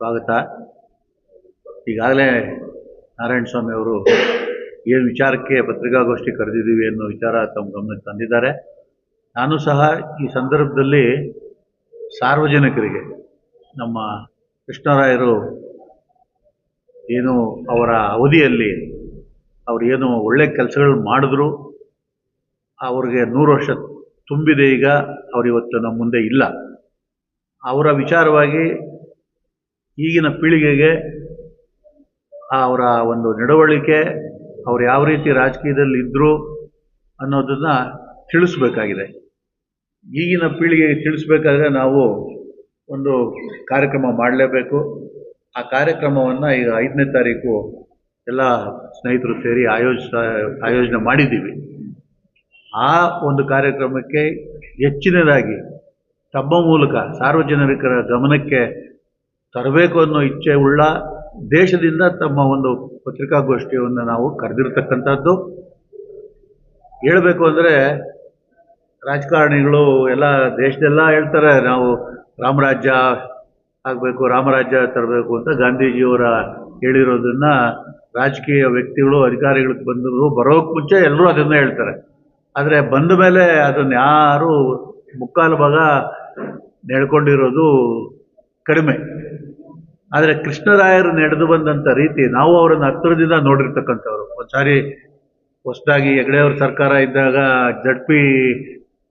ಸ್ವಾಗತ. ಈಗಾಗಲೇ ನಾರಾಯಣ ಸ್ವಾಮಿ ಅವರು ಏನು ವಿಚಾರಕ್ಕೆ ಪತ್ರಿಕಾಗೋಷ್ಠಿ ಕರೆದಿದ್ದೀವಿ ಅನ್ನೋ ವಿಚಾರ ತಮ್ಮ ಗಮನಕ್ಕೆ ತಂದಿದ್ದಾರೆ. ನಾನು ಸಹ ಈ ಸಂದರ್ಭದಲ್ಲಿ ಸಾರ್ವಜನಿಕರಿಗೆ, ನಮ್ಮ ಕೃಷ್ಣರಾಯರು ಏನು ಅವರ ಅವಧಿಯಲ್ಲಿ ಅವರು ಏನು ಒಳ್ಳೆ ಕೆಲಸಗಳು ಮಾಡಿದ್ರು, ಅವ್ರಿಗೆ ನೂರು ವರ್ಷ ತುಂಬಿದೆ ಈಗ ಅವರಿವತ್ತು ನಮ್ಮ ಮುಂದೆ ಇಲ್ಲ. ಅವರ ವಿಚಾರವಾಗಿ ಈಗಿನ ಪೀಳಿಗೆಗೆ ಅವರ ಒಂದು ನಡವಳಿಕೆ, ಅವ್ರು ಯಾವ ರೀತಿ ರಾಜಕೀಯದಲ್ಲಿ ಇದ್ದರು ಅನ್ನೋದನ್ನು ತಿಳಿಸ್ಬೇಕಾಗಿದೆ. ಈಗಿನ ಪೀಳಿಗೆಗೆ ತಿಳಿಸ್ಬೇಕಾದ್ರೆ ನಾವು ಒಂದು ಕಾರ್ಯಕ್ರಮ ಮಾಡಲೇಬೇಕು. ಆ ಕಾರ್ಯಕ್ರಮವನ್ನು ಈಗ ಐದನೇ ತಾರೀಕು ಎಲ್ಲ ಸ್ನೇಹಿತರು ಸೇರಿ ಆಯೋಜಿಸ ಆಯೋಜನೆ ಮಾಡಿದ್ದೀವಿ. ಆ ಒಂದು ಕಾರ್ಯಕ್ರಮಕ್ಕೆ ಹೆಚ್ಚಿನದಾಗಿ ತಮ್ಮ ಮೂಲಕ ಸಾರ್ವಜನಿಕರ ಗಮನಕ್ಕೆ ತರಬೇಕು ಅನ್ನೋ ಇಚ್ಛೆ ಉಳ್ಳ ದೇಶದಿಂದ ತಮ್ಮ ಒಂದು ಪತ್ರಿಕಾಗೋಷ್ಠಿಯನ್ನು ನಾವು ಕರೆದಿರ್ತಕ್ಕಂಥದ್ದು. ಹೇಳಬೇಕು ಅಂದರೆ ರಾಜಕಾರಣಿಗಳು ಎಲ್ಲ ದೇಶದೆಲ್ಲ ಹೇಳ್ತಾರೆ, ನಾವು ರಾಮರಾಜ್ಯ ಆಗಬೇಕು, ರಾಮರಾಜ್ಯ ತರಬೇಕು ಅಂತ ಗಾಂಧೀಜಿಯವರ ಹೇಳಿರೋದನ್ನು ರಾಜಕೀಯ ವ್ಯಕ್ತಿಗಳು, ಅಧಿಕಾರಿಗಳಿಗೆ ಬಂದರು ಬರೋಕ್ಕೆ ಮುಂಚೆ ಎಲ್ಲರೂ ಅದನ್ನು ಹೇಳ್ತಾರೆ. ಆದರೆ ಬಂದ ಮೇಲೆ ಅದನ್ನು ಯಾರು ಮುಕ್ಕಾಲು ಭಾಗ ನೆಡ್ಕೊಂಡಿರೋದು ಕಡಿಮೆ. ಆದರೆ ಕೃಷ್ಣರಾಯರು ನಡೆದು ಬಂದಂಥ ರೀತಿ ನಾವು ಅವರನ್ನು ಹತ್ತಿರದಿಂದ ನೋಡಿರ್ತಕ್ಕಂಥವ್ರು. ಒಂದು ಸಾರಿ ಹೊಸದಾಗಿ ಹೆಗಡೆಯವ್ರ ಸರ್ಕಾರ ಇದ್ದಾಗ ಜಡ್ ಪಿ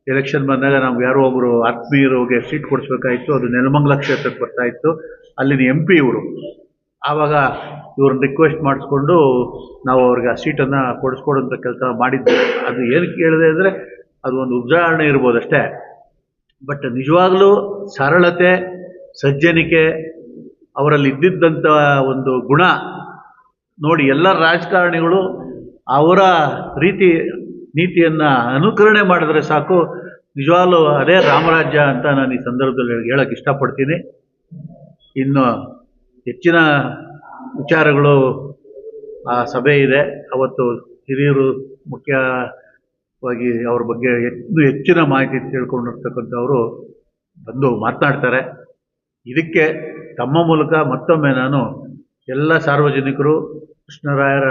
ಎಲೆಕ್ಷನ್ ಬಂದಾಗ ನಮ್ಗೆ ಯಾರೋ ಒಬ್ಬರು ಆತ್ಮೀಯರಿಗೆ ಸೀಟ್ ಕೊಡಿಸ್ಬೇಕಾಯಿತು, ಅದು ನೆಲಮಂಗಲ ಕ್ಷೇತ್ರಕ್ಕೆ ಬರ್ತಾ ಇತ್ತು ಅಲ್ಲಿನ ಎಂ ಪಿ ಇವರು. ಆವಾಗ ಇವ್ರನ್ನ ರಿಕ್ವೆಸ್ಟ್ ಮಾಡಿಸ್ಕೊಂಡು ನಾವು ಅವ್ರಿಗೆ ಆ ಸೀಟನ್ನು ಕೊಡಿಸ್ಕೊಡೋಂಥ ಕೆಲಸ ಮಾಡಿದ್ದೆ ಅದು ಏನಕ್ಕೆ ಹೇಳಿದೆ ಅಂದರೆ ಅದು ಒಂದು ಉದಾಹರಣೆ ಇರ್ಬೋದು ಅಷ್ಟೇ ಬಟ್ ನಿಜವಾಗ್ಲೂ ಸರಳತೆ, ಸಜ್ಜನಿಕೆ ಅವರಲ್ಲಿ ಇದ್ದಿದ್ದಂಥ ಒಂದು ಗುಣ ನೋಡಿ ಎಲ್ಲ ರಾಜಕಾರಣಿಗಳು ಅವರ ರೀತಿ ನೀತಿಯನ್ನು ಅನುಕರಣೆ ಮಾಡಿದ್ರೆ ಸಾಕು. ನಿಜವಾಗ್ಲೂ ಅದೇ ರಾಮರಾಜ್ಯ ಅಂತ ನಾನು ಈ ಸಂದರ್ಭದಲ್ಲಿ ಹೇಳಕ್ಕೆ ಇಷ್ಟಪಡ್ತೀನಿ. ಇನ್ನು ಹೆಚ್ಚಿನ ವಿಚಾರಗಳು ಆ ಸಭೆ ಇದೆ. ಅವತ್ತು ಹಿರಿಯರು ಮುಖ್ಯವಾಗಿ ಅವ್ರ ಬಗ್ಗೆ ಹೆಚ್ಚು ಹೆಚ್ಚಿನ ಮಾಹಿತಿ ತಿಳ್ಕೊಂಡಿರ್ತಕ್ಕಂಥವರು ಬಂದು ಮಾತನಾಡ್ತಾರೆ. ಇದಕ್ಕೆ ತಮ್ಮ ಮೂಲಕ ಮತ್ತೊಮ್ಮೆ ನಾನು ಎಲ್ಲ ಸಾರ್ವಜನಿಕರು, ಕೃಷ್ಣರಾಯರ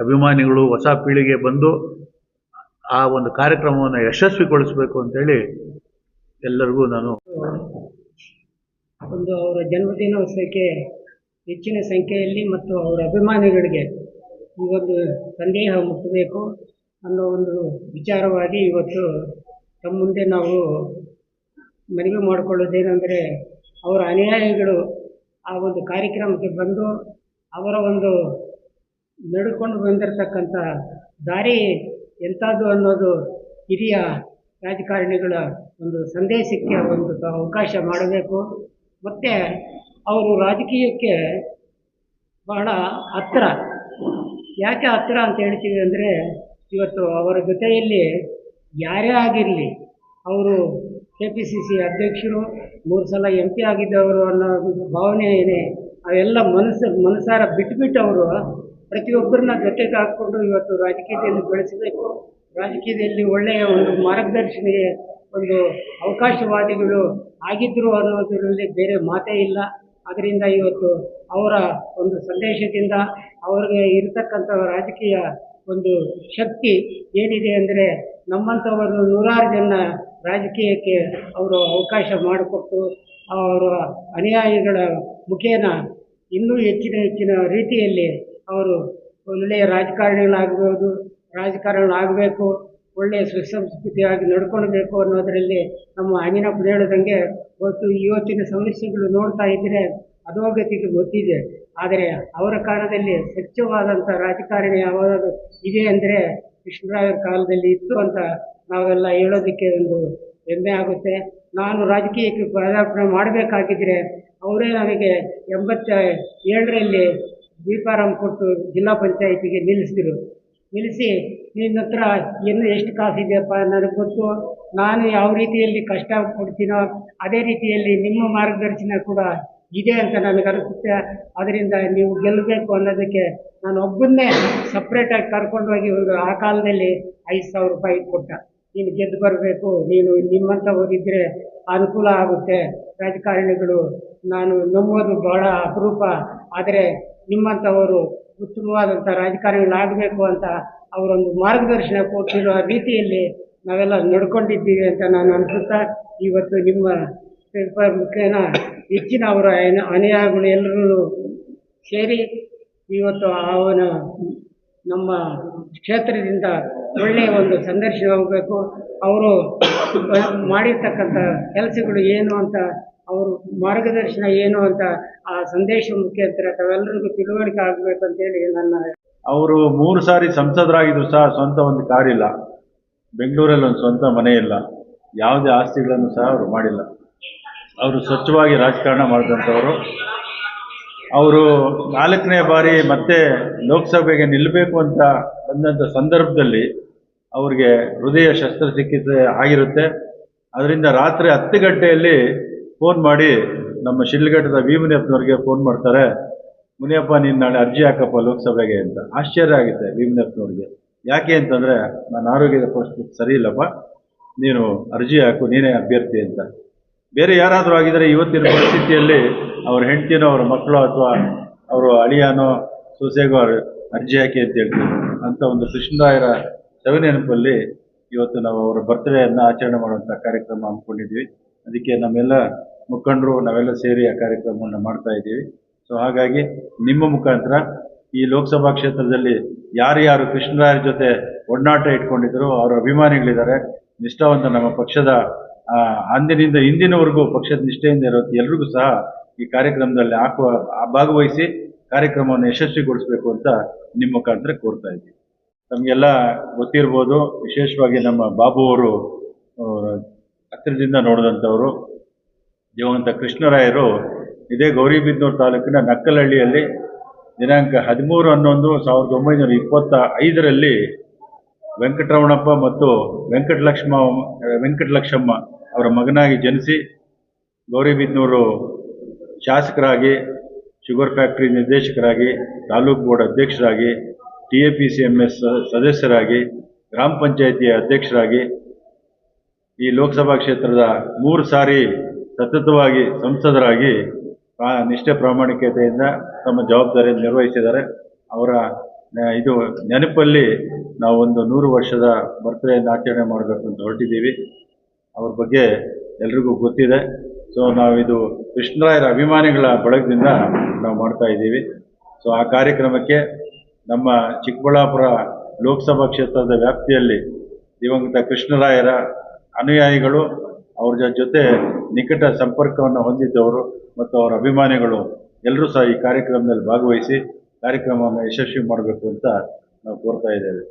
ಅಭಿಮಾನಿಗಳು ಹೊಸ ಪೀಳಿಗೆ ಬಂದು ಆ ಒಂದು ಕಾರ್ಯಕ್ರಮವನ್ನು ಯಶಸ್ವಿಗೊಳಿಸಬೇಕು ಅಂತೇಳಿ ಎಲ್ಲರಿಗೂ ನಾನು ಒಂದು ಅವರ ಜನ್ಮದಿನೋತ್ಸವಕ್ಕೆ ಹೆಚ್ಚಿನ ಸಂಖ್ಯೆಯಲ್ಲಿ ಮತ್ತು ಅವರ ಅಭಿಮಾನಿಗಳಿಗೆ ಈ ಒಂದು ಸಂದೇಹ ಮುಟ್ಟಬೇಕು ಅನ್ನೋ ಒಂದು ವಿಚಾರವಾಗಿ ಇವತ್ತು ತಮ್ಮ ಮುಂದೆ ನಾವು ಮನವಿ ಮಾಡಿಕೊಳ್ಳೋದೇನೆಂದರೆ ಅವರ ಅನುಯಾಯಿಗಳು ಆ ಒಂದು ಕಾರ್ಯಕ್ರಮಕ್ಕೆ ಬಂದು ಅವರ ಒಂದು ನಡೆದುಕೊಂಡು ಬಂದಿರತಕ್ಕಂಥ ದಾರಿ ಎಂಥದ್ದು ಅನ್ನೋದು ಹಿರಿಯ ರಾಜಕಾರಣಿಗಳ ಒಂದು ಸಂದೇಶಕ್ಕೆ ಒಂದು ಅವಕಾಶ ಮಾಡಬೇಕು. ಮತ್ತು ಅವರು ರಾಜಕೀಯಕ್ಕೆ ಬಹಳ ಹತ್ತಿರ. ಯಾಕೆ ಹತ್ತಿರ ಅಂತ ಹೇಳ್ತೀವಿ ಅಂದರೆ ಇವತ್ತು ಅವರ ಜೊತೆಯಲ್ಲಿ ಯಾರೇ ಆಗಿರಲಿ, ಅವರು ಕೆ ಪಿ ಸಿ ಸಿ ಅಧ್ಯಕ್ಷರು, ಮೂರು ಸಲ ಎಂ ಪಿ ಆಗಿದ್ದವರು ಅನ್ನೋ ಒಂದು ಭಾವನೆ ಇದೆ. ಅವೆಲ್ಲ ಮನಸ್ಸು, ಮನಸಾರ ಬಿಟ್ಬಿಟ್ಟು ಅವರು ಪ್ರತಿಯೊಬ್ಬರನ್ನ ಜೊತೆಗೆ ಹಾಕ್ಕೊಂಡು ಇವತ್ತು ರಾಜಕೀಯದಲ್ಲಿ ಬೆಳೆಸಬೇಕು. ರಾಜಕೀಯದಲ್ಲಿ ಒಳ್ಳೆಯ ಒಂದು ಮಾರ್ಗದರ್ಶನಿಗೆ ಒಂದು ಅವಕಾಶವಾದಿಗಳು ಆಗಿದ್ದರು ಅನ್ನೋದರಲ್ಲಿ ಬೇರೆ ಮಾತೇ ಇಲ್ಲ. ಅದರಿಂದ ಇವತ್ತು ಅವರ ಒಂದು ಸಂದೇಶದಿಂದ ಅವ್ರಿಗೆ ಇರತಕ್ಕಂಥ ರಾಜಕೀಯ ಒಂದು ಶಕ್ತಿ ಏನಿದೆ ಅಂದರೆ ನಮ್ಮಂಥವರು ನೂರಾರು ಜನ ರಾಜಕೀಯಕ್ಕೆ ಅವರು ಅವಕಾಶ ಮಾಡಿಕೊಟ್ಟು ಅವರ ಅನುಯಾಯಿಗಳ ಮುಖೇನ ಇನ್ನೂ ಹೆಚ್ಚಿನ ಹೆಚ್ಚಿನ ರೀತಿಯಲ್ಲಿ ಅವರು ಒಳ್ಳೆಯ ರಾಜಕಾರಣಿಗಳಾಗ್ಬೋದು ರಾಜಕಾರಣಿಗಳಾಗಬೇಕು, ಒಳ್ಳೆಯ ಸುಸಂಸ್ಕೃತಿಯಾಗಿ ನಡ್ಕೊಳ್ಬೇಕು ಅನ್ನೋದರಲ್ಲಿ ನಮ್ಮ ಅಂಜನಪ್ಪ ಹೇಳ್ದಂಗೆ ಇವತ್ತು ಇವತ್ತಿನ ಸಮಸ್ಯೆಗಳು ನೋಡ್ತಾ ಇದ್ದರೆ ಅಧೋಗತಿಗೆ ಗೊತ್ತಿದೆ. ಆದರೆ ಅವರ ಕಾಲದಲ್ಲಿ ಸ್ವಚ್ಛವಾದಂಥ ರಾಜಕಾರಣಿ ಯಾವಾಗ ಇದೆ ಅಂದರೆ ಕೃಷ್ಣರಾಯರ ಕಾಲದಲ್ಲಿ ಇತ್ತು ಅಂತ ನಾವೆಲ್ಲ ಹೇಳೋದಕ್ಕೆ ಒಂದು ಹೆಮ್ಮೆ ಆಗುತ್ತೆ. ನಾನು ರಾಜಕೀಯಕ್ಕೆ ಪದಾರ್ಪಣೆ ಮಾಡಬೇಕಾಗಿದ್ದರೆ ಅವರೇ ನನಗೆ ಎಂಬತ್ತ ಏಳರಲ್ಲಿ ದೀಪಾರಾಮ್ ಕೊಟ್ಟು ಜಿಲ್ಲಾ ಪಂಚಾಯಿತಿಗೆ ನಿಲ್ಲಿಸಿದ್ರು. ನಿಲ್ಲಿಸಿ, ನಿನ್ನ ಹತ್ರ ಇನ್ನು ಎಷ್ಟು ಕಾಸಿದೆಯಪ್ಪ ನನಗೆ ಗೊತ್ತು. ನಾನು ಯಾವ ರೀತಿಯಲ್ಲಿ ಕಷ್ಟ ಕೊಡ್ತೀನೋ ಅದೇ ರೀತಿಯಲ್ಲಿ ನಿಮ್ಮ ಮಾರ್ಗದರ್ಶನ ಕೂಡ ಇದೆ ಅಂತ ನನಗೆ ಅನಿಸುತ್ತೆ. ಅದರಿಂದ ನೀವು ಗೆಲ್ಲಬೇಕು ಅನ್ನೋದಕ್ಕೆ ನಾನು ಒಬ್ಬನ್ನೇ ಸಪ್ರೇಟಾಗಿ ಕರ್ಕೊಂಡೋಗಿ ಆ ಕಾಲದಲ್ಲಿ ಐದು ಸಾವಿರ ರೂಪಾಯಿ ಕೊಟ್ಟ. ನೀನು ಗೆದ್ದು ಬರಬೇಕು. ನೀನು ನಿಮ್ಮಂಥವರಿದ್ದರೆ ಅನುಕೂಲ ಆಗುತ್ತೆ. ರಾಜಕಾರಣಿಗಳು, ನಾನು ನಂಬೋದು ಬಹಳ ಅಪರೂಪ. ಆದರೆ ನಿಮ್ಮಂಥವರು ಉತ್ತಮವಾದಂಥ ರಾಜಕಾರಣಿಗಳಾಗಬೇಕು ಅಂತ ಅವರೊಂದು ಮಾರ್ಗದರ್ಶನ ಕೊಟ್ಟಿರುವ ರೀತಿಯಲ್ಲಿ ನಾವೆಲ್ಲ ನಡ್ಕೊಂಡಿದ್ದೀವಿ ಅಂತ ನಾನು ಅನ್ಸುತ್ತಾ, ಇವತ್ತು ನಿಮ್ಮ ಪೇಪರ್ ಮುಖೇನ ಹೆಚ್ಚಿನ ಅವರ ಅನ- ಅನುಯಾಯಿಗಳು ಎಲ್ಲರೂ ಸೇರಿ ಇವತ್ತು ಅವನ ನಮ್ಮ ಕ್ಷೇತ್ರದಿಂದ ಒಳ್ಳೆಯ ಒಂದು ಸಂದರ್ಶನ ಹೋಗಬೇಕು ಅವರು ಮಾಡಿರ್ತಕ್ಕಂಥ ಕೆಲಸಗಳು ಏನು ಅಂತ, ಅವರು ಮಾರ್ಗದರ್ಶನ ಏನು ಅಂತ ಆ ಸಂದೇಶ ಮುಖ್ಯಂತರ ತಾವೆಲ್ಲರಿಗೂ ತಿಳುವಳಿಕೆ ಆಗಬೇಕು ಅಂತೇಳಿ ನನ್ನ ಅವರು ಮೂರು ಸಾರಿ ಸಂಸದರಾಗಿದ್ರು ಸಹ ಸ್ವಂತ ಒಂದು ಕಾರಿಲ್ಲ. ಬೆಂಗಳೂರಲ್ಲಿ ಒಂದು ಸ್ವಂತ ಮನೆ ಇಲ್ಲ. ಯಾವುದೇ ಆಸ್ತಿಗಳನ್ನು ಸಹ ಅವರು ಮಾಡಿಲ್ಲ. ಅವರು ಸ್ವಚ್ಛವಾಗಿ ರಾಜಕಾರಣ ಮಾಡಿದಂಥವರು. ಅವರು ನಾಲ್ಕನೇ ಬಾರಿ ಮತ್ತೆ ಲೋಕಸಭೆಗೆ ನಿಲ್ಲಬೇಕು ಅಂತ ಬಂದಂಥ ಸಂದರ್ಭದಲ್ಲಿ ಅವ್ರಿಗೆ ಹೃದಯ ಶಸ್ತ್ರಚಿಕಿತ್ಸೆ ಆಗಿರುತ್ತೆ. ಅದರಿಂದ ರಾತ್ರಿ ಹತ್ತು ಗಂಟೆಯಲ್ಲಿ ಫೋನ್ ಮಾಡಿ ನಮ್ಮ ಶಿಡ್ಲಘಟ್ಟದ ವಿ ಮುನಿಯಪ್ಪನವ್ರಿಗೆ ಫೋನ್ ಮಾಡ್ತಾರೆ. ಮುನಿಯಪ್ಪ, ನೀನು ನಾಳೆ ಅರ್ಜಿ ಹಾಕಪ್ಪ ಲೋಕಸಭೆಗೆ ಅಂತ. ಆಶ್ಚರ್ಯ ಆಗುತ್ತೆ ವಿ ಮುನಿಯಪ್ಪನವ್ರಿಗೆ. ಯಾಕೆ ಅಂತಂದರೆ, ನನ್ನ ಆರೋಗ್ಯದ ಪರಿಸ್ಥಿತಿ ಸರಿ ಇಲ್ಲಪ್ಪ. ನೀನು ಅರ್ಜಿ ಹಾಕು, ನೀನೇ ಅಭ್ಯರ್ಥಿ ಅಂತ. ಬೇರೆ ಯಾರಾದರೂ ಆಗಿದರೆ ಇವತ್ತಿನ ಪರಿಸ್ಥಿತಿಯಲ್ಲಿ ಅವ್ರ ಹೆಂಡ್ತಿನೋ, ಅವ್ರ ಮಕ್ಕಳು ಅಥವಾ ಅವರು ಅಳಿಯಾನೋ ಸೊಸೆಗೋ ಅರ್ಜಿ ಹಾಕಿ ಅಂತ ಹೇಳ್ತೀವಿ ಅಂತ ಒಂದು ಕೃಷ್ಣರಾಯರ ಸವಿ ನೆನಪಲ್ಲಿ ಇವತ್ತು ನಾವು ಅವರ ಬರ್ತ್ಡೇಯನ್ನು ಆಚರಣೆ ಮಾಡುವಂಥ ಕಾರ್ಯಕ್ರಮ ಹಮ್ಮಿಕೊಂಡಿದ್ವಿ ಅದಕ್ಕೆ ನಮ್ಮೆಲ್ಲ ಮುಖಂಡರು ನಾವೆಲ್ಲ ಸೇರಿ ಆ ಕಾರ್ಯಕ್ರಮವನ್ನು ಮಾಡ್ತಾ ಇದ್ದೀವಿ. ಸೊ ಹಾಗಾಗಿ ನಿಮ್ಮ ಮುಖಾಂತರ ಈ ಲೋಕಸಭಾ ಕ್ಷೇತ್ರದಲ್ಲಿ ಯಾರ್ಯಾರು ಕೃಷ್ಣರಾಯರ ಜೊತೆ ಒಡನಾಟ ಇಟ್ಕೊಂಡಿದ್ರು ಅವರ ಅಭಿಮಾನಿಗಳಿದ್ದಾರೆ. ನಿಷ್ಠಾವಂತ ನಮ್ಮ ಪಕ್ಷದ ಅಂದಿನಿಂದ ಇಂದಿನವರೆಗೂ ಪಕ್ಷದ ನಿಷ್ಠೆಯಿಂದ ಇರೋ ಎಲ್ರಿಗೂ ಸಹ ಈ ಕಾರ್ಯಕ್ರಮದಲ್ಲಿ ಹಾಕುವ ಭಾಗವಹಿಸಿ ಕಾರ್ಯಕ್ರಮವನ್ನು ಯಶಸ್ವಿಗೊಳಿಸಬೇಕು ಅಂತ ನಿಮ್ಮ ಮುಖಾಂತರ ಕೋರ್ತಾ ಇದ್ದೀವಿ. ತಮಗೆಲ್ಲ ಗೊತ್ತಿರ್ಬೋದು. ವಿಶೇಷವಾಗಿ ನಮ್ಮ ಬಾಬು ಅವರು ಅವ್ರ ಹತ್ತಿರದಿಂದ ನೋಡಿದಂಥವರು ದೇವಂತ ಕೃಷ್ಣರಾಯರು, ಇದೇ ಗೌರಿಬಿದ್ನೂರು ತಾಲೂಕಿನ ನಕ್ಕಲಹಳ್ಳಿಯಲ್ಲಿ ದಿನಾಂಕ ಹದಿಮೂರು ಹನ್ನೊಂದು ಸಾವಿರದ ಒಂಬೈನೂರ ಇಪ್ಪತ್ತ ಐದರಲ್ಲಿ ವೆಂಕಟರಮಣಪ್ಪ ಮತ್ತು ವೆಂಕಟಲಕ್ಷ್ಮ ವೆಂಕಟಲಕ್ಷ್ಮಮ್ಮ ಅವರ ಮಗನಾಗಿ ಜನಿಸಿ ಗೌರಿಬಿದ್ನೂರು ಶಾಸಕರಾಗಿ, ಶುಗರ್ ಫ್ಯಾಕ್ಟ್ರಿ ನಿರ್ದೇಶಕರಾಗಿ, ತಾಲೂಕು ಬೋರ್ಡ್ ಅಧ್ಯಕ್ಷರಾಗಿ T A P C M S ಸದಸ್ಯರಾಗಿ, ಗ್ರಾಮ ಪಂಚಾಯಿತಿಯ ಅಧ್ಯಕ್ಷರಾಗಿ ಈ ಲೋಕಸಭಾ ಕ್ಷೇತ್ರದ ಮೂರು ಸಾರಿ ಸತತವಾಗಿ ಸಂಸದರಾಗಿ ನಿಷ್ಠೆ ಪ್ರಾಮಾಣಿಕತೆಯಿಂದ ತಮ್ಮ ಜವಾಬ್ದಾರಿಯನ್ನು ನಿರ್ವಹಿಸಿದ್ದಾರೆ. ಅವರ ಇದು ನೆನಪಲ್ಲಿ ನಾವು ಒಂದು ನೂರು ವರ್ಷದ ಬರ್ತ್ಡೇಯನ್ನು ಆಚರಣೆ ಮಾಡಬೇಕು ಅಂತ ಹೊರಟಿದ್ದೀವಿ. ಅವ್ರ ಬಗ್ಗೆ ಎಲ್ರಿಗೂ ಗೊತ್ತಿದೆ. ಸೊ, ನಾವಿದು ಕೃಷ್ಣರಾಯರ ಅಭಿಮಾನಿಗಳ ಬಳಗದಿಂದ ನಾವು ಮಾಡ್ತಾ ಇದ್ದೀವಿ. ಸೊ, ಆ ಕಾರ್ಯಕ್ರಮಕ್ಕೆ ನಮ್ಮ ಚಿಕ್ಕಬಳ್ಳಾಪುರ ಲೋಕಸಭಾ ಕ್ಷೇತ್ರದ ವ್ಯಾಪ್ತಿಯಲ್ಲಿ ದಿವಂಗತ ಕೃಷ್ಣರಾಯರ ಅನುಯಾಯಿಗಳು, ಅವ್ರ ಜೊತೆ ನಿಕಟ ಸಂಪರ್ಕವನ್ನು ಹೊಂದಿದ್ದವರು ಮತ್ತು ಅವರ ಅಭಿಮಾನಿಗಳು ಎಲ್ಲರೂ ಸಹ ಈ ಕಾರ್ಯಕ್ರಮದಲ್ಲಿ ಭಾಗವಹಿಸಿ ಕಾರ್ಯಕ್ರಮವನ್ನು ಯಶಸ್ವಿ ಮಾಡಬೇಕು ಅಂತ ನಾವು ಕೋರ್ತಾ ಇದ್ದೇವೆ.